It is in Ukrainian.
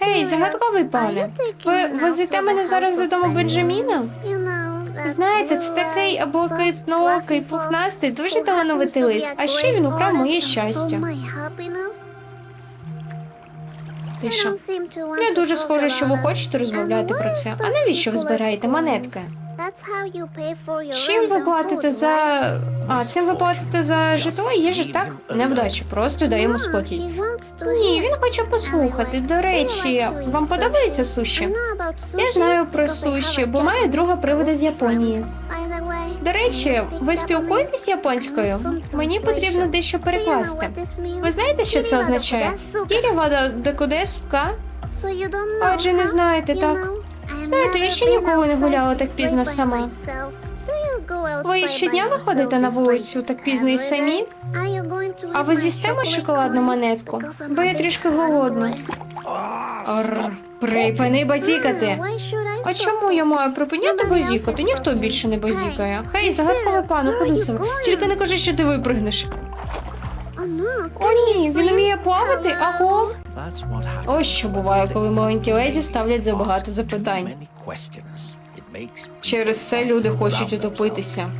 Гей, загадковий пане. Ви везете мене зараз додому Бенджаміна? Знаєте, це такий блакитноокий, пухнастий, дуже талановитий лис. А ще він украв моє щастя. Тиша. Не дуже схоже, що ви хочете розмовляти про це. А навіщо ви збираєте монетки? Чим ви платите за. А, цим ви платите за житло і їжу, так? Невдача, просто дай йому спокій. Ні, він хоче послухати. До речі, вам подобається суші? Я знаю про суші, бо маю друга привода з Японії. До речі, ви спілкуєтесь японською? Мені потрібно дещо перекласти. Ви знаєте, що це означає? Кірівада декудеска? Отже, не знаєте, так? Знаєте, я ще ніколи не гуляла так пізно сама. Ви щодня виходите на вулицю так пізно і самі? А ви з'їстемо шоколадну монетку? Бо я трішки голодна. Припини базікати. А чому я маю припиняти базікати? Ніхто більше не базікає. Хей, загадковий пану, куди це? Тільки не кажи, що ти випригнеш. О, ні, він вміє плавати, аго. Ось що буває, коли маленькі леді ставлять забагато запитань. Через це люди хочуть утопитися.